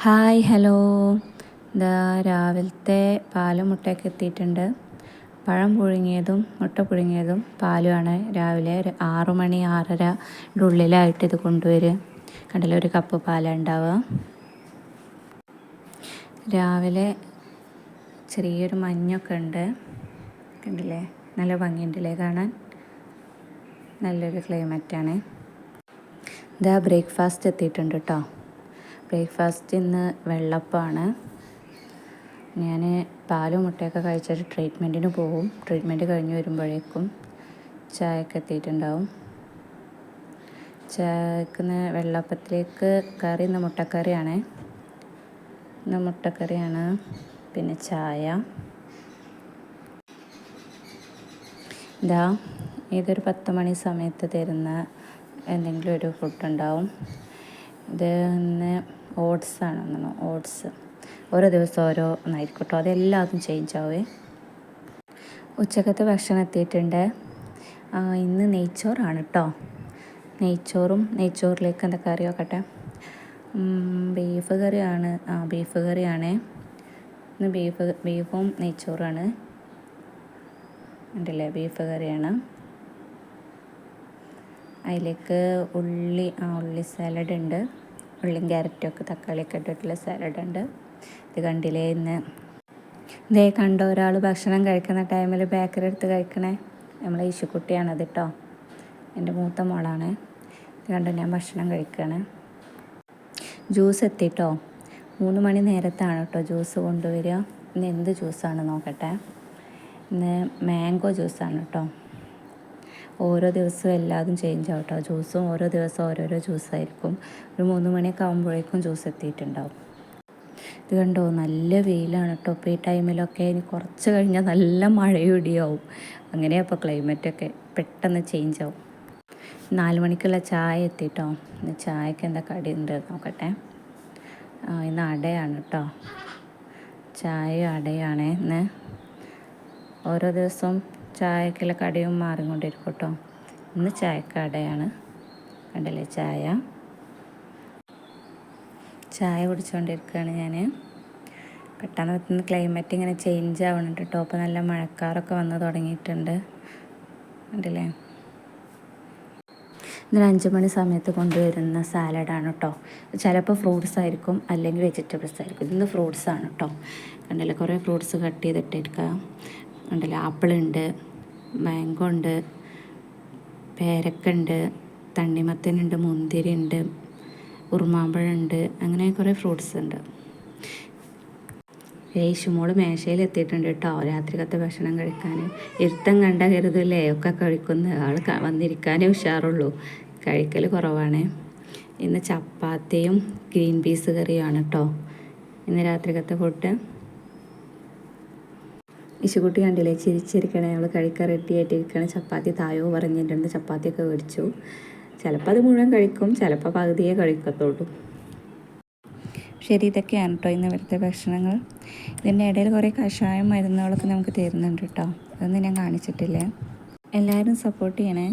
Hi hello. ഇതാ രാവിലത്തെ പാലും മുട്ടയൊക്കെ എത്തിയിട്ടുണ്ട്. പഴം പുഴുങ്ങിയതും മുട്ട പുഴുങ്ങിയതും പാലുമാണ് രാവിലെ ഒരു ആറു മണി ആറരയുടെ ഉള്ളിലായിട്ട് ഇത് കൊണ്ടുവരും. കണ്ടില്ല ഒരു കപ്പ് പാലാണ് ഉണ്ടാവുക. രാവിലെ ചെറിയൊരു മഞ്ഞൊക്കെ ഉണ്ട്. കണ്ടില്ലേ നല്ല ഭംഗിയുണ്ടല്ലേ കാണാൻ? നല്ലൊരു ക്ലൈമറ്റാണ് ഇതാ ബ്രേക്ക്ഫാസ്റ്റ് എത്തിയിട്ടുണ്ട് കേട്ടോ. ബ്രേക്ക്ഫാസ്റ്റ് ഇന്ന് വെള്ളപ്പാണ്. ഞാൻ പാലും മുട്ടയൊക്കെ കഴിച്ചിട്ട് ട്രീറ്റ്മെന്റിന് പോകും ട്രീറ്റ്മെന്റ് കഴിഞ്ഞ് വരുമ്പോഴേക്കും ചായയൊക്കെ എത്തിയിട്ടുണ്ടാവും. ചായക്കുന്ന വെള്ളപ്പത്തിലേക്ക് കറി ഇന്ന് മുട്ടക്കറിയാണ്. ഇന്ന് മുട്ടക്കറിയാണ് പിന്നെ ചായ. ഇതാ ഇതൊരു പത്ത് മണി സമയത്ത് തരുന്ന എന്തെങ്കിലും ഒരു ഫുഡ് ഉണ്ടാവും. ഇത് ഓട്സ് തോന്നുന്നു ഓട്സ്. ഓരോ ദിവസം ഓരോ ഒന്നായിരിക്കും അതെല്ലാതും ചേഞ്ച് ആവേ. ഉച്ചക്കത്തെ ഭക്ഷണം എത്തിയിട്ടുണ്ട്. ഇന്ന് നെയ്ച്ചോറാണ് കേട്ടോ നെയ്ച്ചോറും നെയ്ച്ചോറിലേക്ക് എന്താ കറി നോക്കട്ടെ ബീഫ് കറിയാണ്. ആ ബീഫ് കറിയാണ്. ഇന്ന് ബീഫ് ബീഫും നെയ്ച്ചോറാണ്. ഉണ്ടല്ലേ? ബീഫ് കറിയാണ്. അതിലേക്ക് ഉള്ളി ആ ഉള്ളി സാലഡ് ഉണ്ട്. ഉള്ളിയും ക്യാരറ്റും ഒക്കെ തക്കാളിയൊക്കെ ഇട്ടിട്ടുള്ള സാലഡ് ഉണ്ട്. ഇത് കണ്ടില്ലേ ഇന്ന്? ഇതേ കണ്ടോ ഒരാൾ ഭക്ഷണം കഴിക്കുന്ന ടൈമിൽ ബേക്കറി എടുത്ത് കഴിക്കണേ. നമ്മളെ ഈശുക്കുട്ടിയാണത് കേട്ടോ എന്റെ മൂത്ത മോളാണ്. ഇത് കണ്ടോ ഞാൻ ഭക്ഷണം കഴിക്കുകയാണ് ജ്യൂസ് എത്തിട്ടോ? മൂന്ന് മണി നേരത്താണ് കേട്ടോ ജ്യൂസ് കൊണ്ടുവരിക. ഇന്ന് എന്ത് ജ്യൂസാണ് നോക്കട്ടെ. ഇന്ന് മാംഗോ ജ്യൂസാണ് കേട്ടോ ഓരോ ദിവസവും എല്ലാതും ചേഞ്ച് ആവും ജ്യൂസും ഓരോ ദിവസം ഓരോരോ ജ്യൂസായിരിക്കും ഒരു മൂന്ന് മണിയൊക്കെ ആകുമ്പോഴേക്കും ജ്യൂസ് എത്തിയിട്ടുണ്ടാവും. ഇത് കണ്ടോ? നല്ല വെയിലാണ് കേട്ടോ ഇപ്പോൾ ഈ ടൈമിലൊക്കെ ഇനി കുറച്ച് കഴിഞ്ഞാൽ നല്ല മഴയും ഇടിയാവും അങ്ങനെയാണ് ഇപ്പോൾ ക്ലൈമറ്റൊക്കെ പെട്ടെന്ന് ചേഞ്ച് ആവും. നാല് മണിക്കുള്ള ചായ എത്തിട്ടോ. ഇന്ന് ചായക്ക് എന്താ കടി ഉണ്ട് നോക്കട്ടെ. ഇന്ന് അടയാണ് കേട്ടോ ചായ അടയാണ്. ഇന്ന് ഓരോ ദിവസവും ചായക്കുള്ള കടയും മാറിക്കൊണ്ടിരിക്കും കേട്ടോ ഇന്ന് ചായക്കടയാണ്. കണ്ടല്ലേ ചായ? ചായ കുടിച്ചുകൊണ്ടിരിക്കുകയാണ് ഞാൻ പെട്ടെന്ന് പെട്ടെന്ന് ക്ലൈമറ്റ് ഇങ്ങനെ ചേഞ്ച് ആവണുണ്ട് കേട്ടോ അപ്പോൾ നല്ല മഴക്കാറൊക്കെ വന്ന് തുടങ്ങിയിട്ടുണ്ട്. കണ്ടില്ലേ? ഇന്നൊരു അഞ്ച് മണി സമയത്ത് കൊണ്ടുവരുന്ന സാലഡാണ് കേട്ടോ ചിലപ്പോൾ ഫ്രൂട്ട്സ് ആയിരിക്കും അല്ലെങ്കിൽ വെജിറ്റബിൾസ് ആയിരിക്കും. ഇന്ന് ഫ്രൂട്ട്സ് ആണ് കേട്ടോ കണ്ടില്ലേ? കുറേ ഫ്രൂട്ട്സ് കട്ട് ചെയ്തിട്ടിരിക്കുക ഉണ്ടല്ലോ. ആപ്പിളുണ്ട് മാംഗോ ഉണ്ട് പേരക്കുണ്ട് തണ്ണിമത്തനുണ്ട് മുന്തിരി ഉണ്ട് ഉറുമാമ്പഴമുണ്ട് അങ്ങനെ കുറേ ഫ്രൂട്ട്സ് ഉണ്ട്. യേശുമോൾ മേശയിൽ എത്തിയിട്ടുണ്ട് കേട്ടോ. രാത്രിക്കത്തെ ഭക്ഷണം കഴിക്കാൻ. ഇരുത്തം കണ്ട കരുതല്ലേ? ഒക്കെ കഴിക്കുന്ന. ആൾ വന്നിരിക്കാനേ ഉഷാറുള്ളൂ. കഴിക്കൽ കുറവാണ്. ഇന്ന് ചപ്പാത്തിയും ഗ്രീൻ പീസ് കറിയാണ് കേട്ടോ. ഇന്ന് രാത്രിക്കത്തെ ഫുഡ്? ഇശുകുട്ടി കണ്ടില്ലേ? ചിരിച്ചിരിക്കണേ. ഞങ്ങൾ കഴിക്കാൻ ചപ്പാത്തി തായോ പറഞ്ഞിട്ടുണ്ട് ചപ്പാത്തിയൊക്കെ മേടിച്ചു. ചിലപ്പോൾ അത് മുഴുവൻ കഴിക്കും. ചിലപ്പോൾ പകുതിയേ കഴിക്കത്തുള്ളൂ. ശരി ഇതൊക്കെയാണ് കേട്ടോ ഇന്ന് ഇവിടുത്തെ ഭക്ഷണങ്ങൾ. ഇതിന്റെ ഇടയിൽ കുറേ കഷായം മരുന്നുകളൊക്കെ നമുക്ക് തരുന്നുണ്ട് കേട്ടോ അതൊന്നും ഞാൻ കാണിച്ചിട്ടില്ല. എല്ലാവരും സപ്പോർട്ട് ചെയ്യണേ.